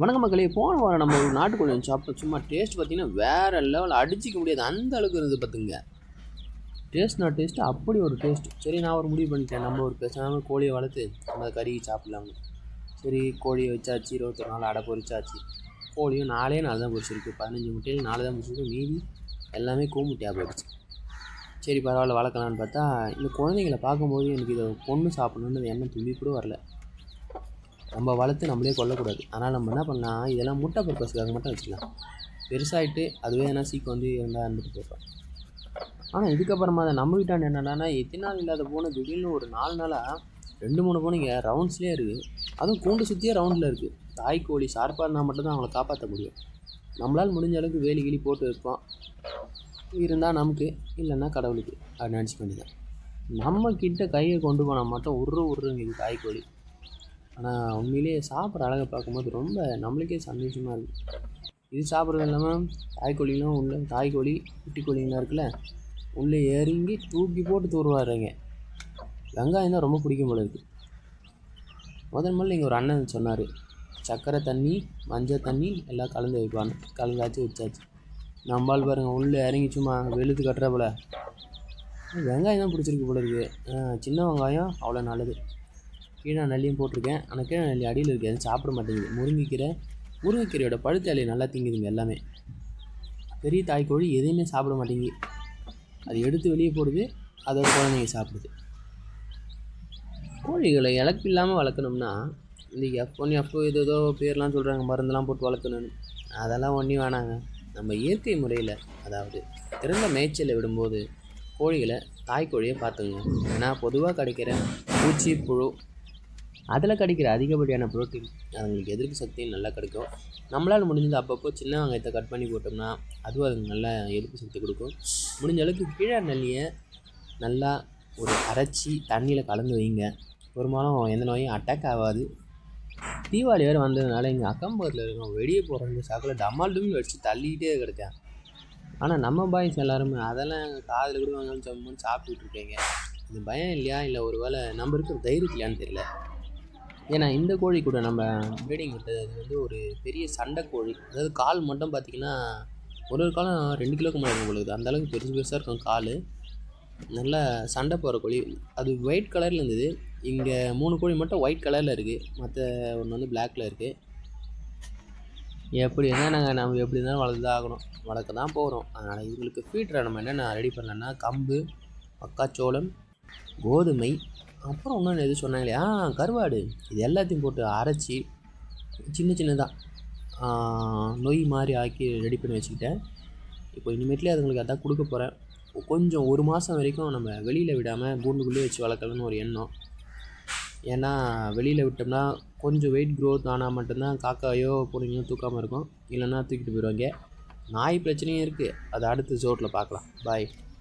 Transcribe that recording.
வணக்க மக்களே போன வாரம் நம்ம ஒரு நாட்டுக்கோழி சாப்பிட்டோம். சும்மா டேஸ்ட் பார்த்தீங்கன்னா வேறு லெவலில் அடிச்சிக்க முடியாது. அந்த அளவுக்கு இருந்தது பார்த்துங்க. டேஸ்ட்னா டேஸ்ட்டு அப்படி ஒரு டேஸ்ட் சரி நான் ஒரு முடிவு பண்ணிட்டேன். நம்ம ஒரு பேசாமல் கோழியை வளர்த்து நம்ம அதை கறி சாப்பிட்லாம்னு சரி கோழியை வச்சாச்சு. இருபத்தொரு நாள் அடை பொறிச்சாச்சு கோழியும் நாலே நாள் தான் பொரிச்சிருக்கு. பதினஞ்சு முட்டையில் நாலு தான் பொரிச்சிருக்கு. மீதி எல்லாமே கூமுட்டையாக போயிடுச்சு. சரி பரவாயில்ல வளர்க்கலான்னு பார்த்தா இந்த குழந்தைங்கள பார்க்கும்போது எனக்கு இதை பொண்ணு சாப்பிடணுன்னு எண்ணம் தும்பி கூட வரல. நம்ம வளர்த்து நம்மளே கொல்லக்கூடாது. ஆனால் நம்ம என்ன பண்ணலாம் இதெல்லாம் முட்டை பர்பஸ்க்காக மட்டும் வச்சுக்கலாம். பெருசாகிட்டு அதுவே என்ன சீக்கிரம் வந்து இருந்தால் இருந்துட்டு போயிடும் ஆனால் இதுக்கப்புறமா அதை நம்ம வீட்டாண்டு என்னென்னா எத்தனை நாள் இல்லாத பூனை திடீர்னு ஒரு நாலு நாளாக ரெண்டு மூணு பூனைங்க ரவுண்ட்ஸ்லேயே இருக்குது அதுவும் கூண்டு சுற்றியே ரவுண்டில் இருக்குது தாய் கோழி ஷார்ப்பாக இருந்தால் மட்டும்தான் அவங்கள காப்பாற்ற முடியும். நம்மளால் முடிஞ்ச அளவுக்கு வேலி கிளி போட்டு வைப்போம். இருந்தால் நமக்கு இல்லைன்னா கடவுளுக்கு. அப்படின்னு நினச்சிக்க வேண்டியதான் நம்ம கிட்ட கையை கொண்டு போனால் மட்டும் உருறு உருங்க இது தாய்க்கோழி ஆனால் உண்மையிலேயே சாப்பிட்ற அழகை பார்க்கும்போது ரொம்ப நம்மளுக்கே சந்தோஷமாக இருக்குது இது சாப்பிட்றது இல்லாமல் தாய்க்கோழிலாம் உள்ள தாய்க்கோழி குட்டி இருக்குல்ல உள்ளே இறங்கி தூக்கி போட்டு தூர்வாடுறீங்க வெங்காயம் தான் ரொம்ப பிடிக்கும் போல இருக்குது முதல் முதல்ல இங்கே ஒரு அண்ணன் சொன்னார் சர்க்கரை தண்ணி மஞ்சள் தண்ணி எல்லாம் கலந்து வைப்பாங்க கலந்தாச்சு வச்சாச்சு. நம்மால் பாருங்கள் உள்ளே இறங்கி சும்மா வெளுத்து கட்டுற போல. வெங்காயம் தான் பிடிச்சிருக்கு போல இருக்குது சின்ன வெங்காயம் அவ்வளோ நல்லது. கீழே நல்லியும் போட்டிருக்கேன். ஆனால் கீழே நல்லி அடியில் இருக்குது எதுவும் சாப்பிட மாட்டேங்குது. முருங்கைக்கீரை முருங்கைக்கீரையோட பழுத்த இலையை நல்லா திங்குதுங்க எல்லாமே. பெரிய தாய்க்கோழி எதையுமே சாப்பிட மாட்டேங்குது. அது எடுத்து வெளியே போடுது. அதோட குழந்தைங்க சாப்பிடுது. கோழிகளை இழப்பு இல்லாமல் வளர்க்கணும்னா இந்த எஃப் ஒன் எஃப் இது ஏதோ பேர்லாம் சொல்கிறாங்க மருந்தெல்லாம் போட்டு வளர்க்கணும்னு. அதெல்லாம் ஒன்றும் வேணாங்க. நம்ம இயற்கை முறையில் அதாவது திறந்த மேய்ச்சலை விடும்போது கோழிகளை தாய்க்கோழியை பார்த்துங்க ஏன்னா பொதுவாக கிடைக்கிற பூச்சி புழு அதில் கிடைக்கிற அதிகப்படியான புரோட்டீன் அதுங்களுக்கு எதிர்ப்பு சக்தியும் நல்லா கிடைக்கும். நம்மளால் முடிஞ்சது அப்பப்போ சின்ன வெங்காயத்தை கட் பண்ணி போட்டோம்னா அதுவும் அதுக்கு நல்ல எதிர்ப்பு சக்தி கொடுக்கும். முடிஞ்ச அளவுக்கு கீழே நெல்லியை நல்லா ஒரு அரைச்சி தண்ணியில் கலந்து வைங்க. பெரும்பாலும் எந்த நோயும் அட்டாக் ஆகாது. தீபாவளி வேறு வந்ததுனால இங்கே அக்கம்பக்கத்தில் இருக்கோம் வெளியே போகிற சாக்கில் டமால் டுமில் வச்சு தள்ளிக்கிட்டே கிடக்கேன். ஆனால் நம்ம பாய்ஸ் எல்லாருமே அதெல்லாம் எங்கள் காதில் கூட வாங்கி சம்முன்னு சாப்பிட்டுட்டு இருக்கீங்க. இது பயம் இல்லையா? இல்லை ஒரு வேளை நம்ம இருக்கிற தைரியம் இல்லையான்னு தெரியல. ஏன்னா இந்த கோழி கூட நம்ம ப்ரீடிங் விட்டது அது வந்து ஒரு பெரிய சண்டை கோழி. அதாவது கால் மட்டும் பார்த்தீங்கன்னா ஒரு ஒரு காலம் ரெண்டு கிலோக்கு மேலே இருக்கும் பொழுது. அந்த அளவுக்கு பெருசு பெருசாக இருக்கும் கால். நல்ல சண்டை போகிற கோழி. அது ஒயிட் கலரில் இருந்தது. இங்கே மூணு கோழி மட்டும் ஒயிட் கலரில் இருக்குது மற்ற ஒன்று வந்து பிளாக்கில் இருக்குது எப்படி இருந்தால் நாங்கள் நம்ம எப்படி இருந்தாலும் வளர்த்து தான் ஆகணும். வளர்க்க தான் போகிறோம் அதனால் இவங்களுக்கு ஃபீட்டரை நம்ம என்னென்ன ரெடி பண்ணலன்னா கம்பு மக்காச்சோளம் கோதுமை அப்புறம் இன்னொன்று எது சொன்னாங்க இல்லையா? கருவாடு. இது எல்லாத்தையும் போட்டு அரைச்சி சின்ன சின்னதாக நொய் மாதிரி ஆக்கி ரெடி பண்ணி வச்சுக்கிட்டேன். இப்போ இனிமேட்லேயே அதுங்களுக்கு அதான் கொடுக்க போகிறேன் கொஞ்சம் ஒரு மாதம் வரைக்கும் நம்ம வெளியில் விடாமல் கூண்டுக்குள்ளேயே வச்சு வளர்க்கணும்னு ஒரு எண்ணம். ஏன்னா வெளியில் விட்டோம்னா கொஞ்சம் வெயிட் க்ரோத் ஆனால் மட்டும்தான் காக்காயோ பொண்ணுங்களோ தூக்காமல் இருக்கும். இல்லைன்னா தூக்கிட்டு போயிடுவாங்க. நாய் பிரச்சனையும் இருக்குது அதை அடுத்த ஜோட்டில் பார்க்கலாம். பாய்